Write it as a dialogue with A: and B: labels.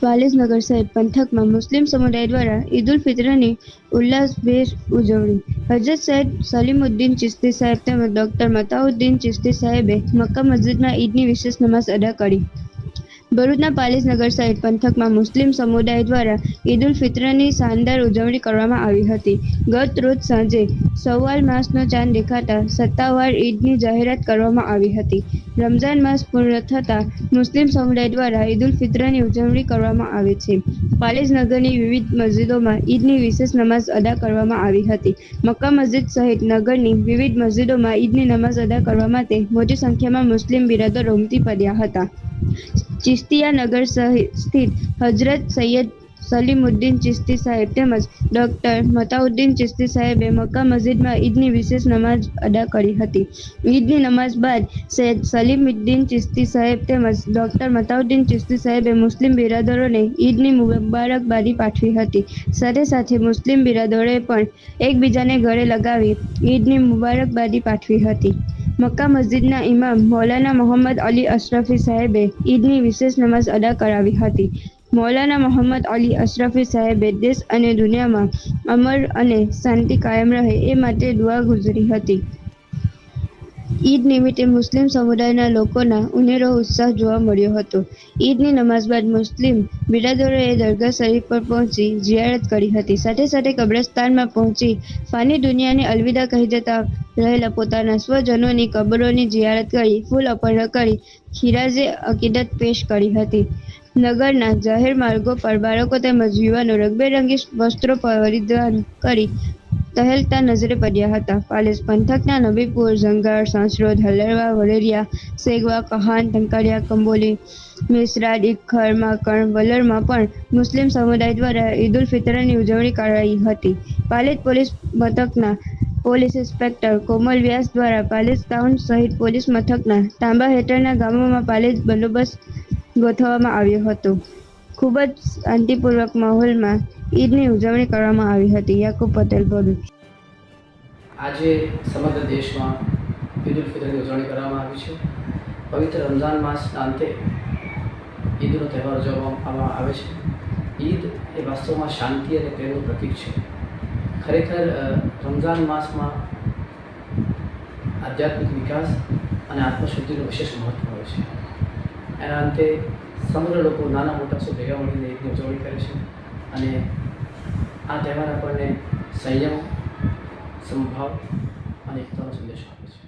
A: પાલેસનગર સહિત પંથકમાં મુસ્લિમ સમુદાય દ્વારા ઈદ ઉલ ફિત્રની ઉલ્લાસભેર ઉજવણી. હજરત સાહેબ સલીમુદ્દીન ચિશ્તી સાહેબ તેમજ ડોક્ટર મતાઉદ્દીન ચિશ્તી સાહેબે મક્કા મસ્જિદમાં ઈદની વિશેષ નમાઝ અદા કરી. ભરૂચના પાલેસનગર સહિત પંથકમાં મુસ્લિમ સમુદાય દ્વારા ઈદ ઉલ ફિત્રની શાનદાર ઉજવણી કરવામાં આવી હતી. ગત રોજ સાંજે સવાલ માસનો ચાંદ દેખાતા સત્તાવાર ઈદની જાહેરાત કરવામાં આવી હતી. રમઝાન માસ પૂર્ણ થતાં મુસ્લિમ સમુદાય દ્વારા ઈદ ઉલ ફિત્રની ઉજવણી કરવામાં આવે છે. પાલેસનગરની વિવિધ મસ્જિદોમાં ઈદની વિશેષ નમાઝ અદા કરવામાં આવી હતી. મક્કા મસ્જિદ સહિત નગરની વિવિધ મસ્જિદોમાં ઈદની નમાઝ અદા કરવા માટે મોટી સંખ્યામાં મુસ્લિમ બિરાદરો ઉમટી પડ્યા હતા. ચિશ્તિયા નગર સ્થિત હજરત સૈયદ સલીમુદ્દીન ચિસ્તી સાહેબ તેમજ ડોક્ટર મતાઉદ્દીન ચિશ્તી સાહેબે મક્કા મસ્જિદમાં ઈદની વિશેષ નમાઝ અદા કરી હતી. ઈદની નમાઝ બાદ સૈયદ સલીમુદ્દીન ચિશ્તી સાહેબ તેમજ ડોક્ટર મતાઉદ્દીન ચિશ્તી સાહેબે મુસ્લિમ બિરાદરોને ઈદની મુબારકબાદી પાઠવી હતી. સાથે સાથે મુસ્લિમ બિરાદરોએ પણ એકબીજાને ગળે લગાવી ઈદની મુબારકબાદી પાઠવી હતી. મક્કા મસ્જિદના ઇમામ મૌલાના મોહમ્મદ અલી અશરફી સાહેબે ઈદની વિશેષ નમાઝ અદા કરાવી હતી. મૌલાના મોહમ્મદ અલી અશરફી સાહેબે દેશ અને દુનિયામાં અમર અને શાંતિ કાયમ રહે એ માટે દુઆ ગુજરી હતી. ઈદ નિમિત્તે મુસ્લિમ સમુદાયના લોકોના ઉનેરો ઉત્સાહ જોવા મળ્યો હતો. ઈદની નમાઝ બાદ મુસ્લિમ બિરાદરોએ દરગાહ શરીફ પર પહોંચી જિયારત કરી હતી. સાથે સાથે કબ્રસ્તાનમાં પહોંચી ફાની દુનિયાને અલવિદા કહી દેતા રહેલા પોતાના સ્વજનોની કબરોની જિયારત કરી, ફૂલ અપર્ણ કરી, ખીરાજે અકીદત પેશ કરી હતી. નગરના જાહેર માર્ગો પર બાળકો તેમજ યુવાનો રંગબેરંગી વસ્ત્રો પરિધાન કરી ટહેલતા નજરે પડ્યા હતા. પાલેસ પંથકના નબીપુર જંગાર સાંસરોદ, હલરવા, વલેરિયા, સેગવા, કહાન ટંકારિયા કંબોલી મેસરાડ ઇખર માકણ, વલરમાં પણ મુસ્લિમ સમુદાય દ્વારા ઈદ ઉલ ફિતરની ઉજવણી કરાઈ હતી. પાલેજ પોલીસ મથકના પોલીસ ઇન્સ્પેક્ટર કોમલ વ્યાસ દ્વારા પાલેજ ટાઉન સહિત પોલીસ મથકના તાંબા હેઠળના ગામોમાં પાલેજ બંદોબસ્ત ગોઠવવામાં આવ્યો હતો. ખૂબ જ શાંતિપૂર્વક માહોલમાં ઈદની ઉજવણી કરવામાં આવી હતી. યાકુબ પટેલ ભરૂચ.
B: આજે સમગ્ર દેશમાં ઈદ ઉલ ફિત્રની ઉજવણી કરવામાં આવી છે. પવિત્ર રમઝાન માસના અંતે ઈદનો તહેવાર ઉજવવામાં આવે છે. ઈદ એ વાસ્તવમાં શાંતિ અને પ્રેમનું પ્રતીક છે. ખરેખર રમઝાન માસમાં આધ્યાત્મિક વિકાસ અને આત્મશુદ્ધિનું વિશેષ મહત્વ હોય છે. એના અંતે સમગ્ર લોકો નાના મોટા સૌ ભેગા મળીને એકની ઉજવણી કરે છે અને આ તહેવાર આપણને સંયમ, સમભાવ અને એકતાનો સંદેશો આપે છે.